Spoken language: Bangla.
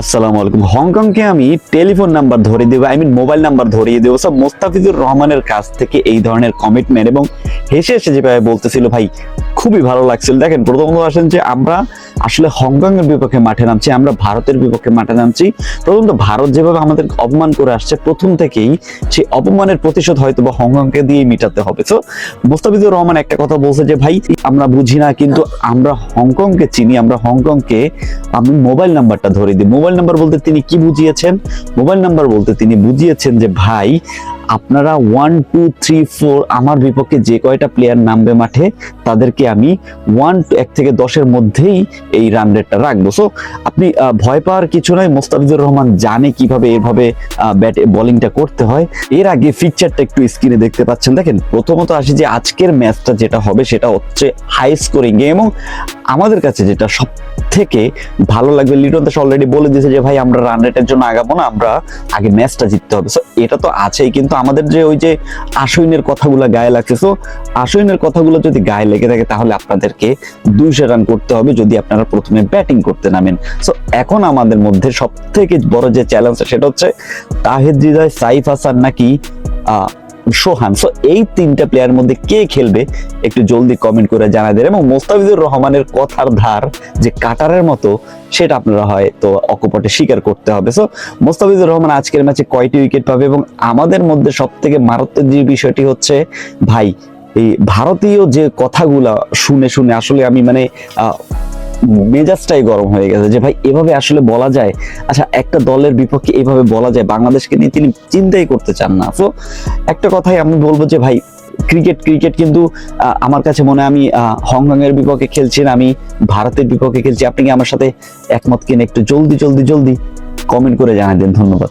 আসসালামু আলাইকুম। হংকংকে আমি টেলিফোন নাম্বার ধরে দেবো আই মিন মোবাইল নাম্বার ধরিয়ে দেবো। সব মোস্তাফিজুর রহমানের কাছ থেকে এই ধরনের কমিটমেন্ট এবং হেসে হেসে যেভাবে বলতেছিল, ভাই, খুবই ভালো লাগছিল। দেখেন প্রথমত আসেন যে আমরা আসলে হংকং এর বিপক্ষে মাঠে নামছি, আমরা ভারতের বিপক্ষে মাঠে নামছি। প্রথমত ভারত যেভাবে আমাদের অপমান করে আসছে, প্রথম থেকেই সেই অপমানের প্রতিশোধ হয়তো বা হংকংকে দিয়ে মিটাতে হবে। তো মোস্তাফিজুর রহমান একটা কথা বলছে যে, ভাই, আমরা বুঝি না, কিন্তু আমরা হংকংকে চিনি, আমরা হংকংকে আমি মোবাইল নাম্বারটা ধরে দিই। মোবাইল নাম্বার বলতে তিনি কি বুঝিয়েছেন? মোবাইল নাম্বার বলতে তিনি বুঝিয়েছেন যে, ভাই, আপনারা ওয়ান টু থ্রি ফোর আমার বিপক্ষে যে কয়টা প্লেয়ার নামবে মাঠে, তাদেরকে আমি ওয়ান এক থেকে দশের মধ্যেই এই রান রেটটা রাখব। সো আপনি ভয় পাওয়ার কিছু নয় মোস্তাফিজুর রহমান জানে কীভাবে এভাবে ব্যাট বোলিংটা করতে হয়। এর আগে ফিকচারটা একটু স্ক্রিনে দেখতে পাচ্ছেন। দেখেন, প্রথমত আসি যে, আজকের ম্যাচটা যেটা হবে, সেটা হচ্ছে হাই স্কোরিং এবং আমাদের কাছে যেটা সব থেকে ভালো লাগবে, লিটন দাস অলরেডি বলে দিয়েছে যে, ভাই, আমরা রান রেটের জন্য আগাবো না, আমরা আগে ম্যাচটা জিততে হবে। সো এটা তো আছেই, কিন্তু আমাদের যে ওই যে আশ্বিনের কথাগুলো গায়ে লাগছে সো আশ্বিনের কথাগুলো যদি গায়ে লেগে থাকে, তাহলে আপনাদেরকে দুইশো রান করতে হবে যদি আপনারা প্রথমে ব্যাটিং করতে নামেন। সো এখন আমাদের মধ্যে সব থেকে বড় যে চ্যালেঞ্জ সেটা হচ্ছে তাহিদ হৃদয় সাইফ হাসান নাকি সোহান সো এই তিনটা প্লেয়ার মধ্যে কে খেলবে একটু জলদি কমেন্ট করে জানা দেন। এবং মোস্তাফিজুর রহমানের কথার ধার যে কাটারের মতো, সেটা আপনারা হয়তো অকপটে স্বীকার করতে হবে। সো মোস্তাফিজুর রহমান আজকের ম্যাচে কয়টি উইকেট পাবে এবং আমাদের মধ্যে সব থেকে মারাত্মক যে বিষয়টি হচ্ছে, ভাই, এই ভারতীয় যে কথাগুলা শুনে শুনে, আসলে আমি মানে মেজাজটাই গরম হয়ে গেছে যে, ভাই, এভাবে আসলে বলা যায়? আচ্ছা একটা দলের বিপক্ষে এভাবে বলা যায়, বাংলাদেশকে নিয়ে তিনি চিন্তাই করতে চান না। তো একটা কথাই আমি বলব যে, ভাই, ক্রিকেট ক্রিকেট কিন্তু আমার কাছে মনে আমি হংকং এর বিপক্ষে খেলছি না, আমি ভারতের বিপক্ষে খেলছি। আপনি কি আমার সাথে একমত কিনা একটু জলদি জলদি জলদি কমেন্ট করে জানাই দেন। ধন্যবাদ।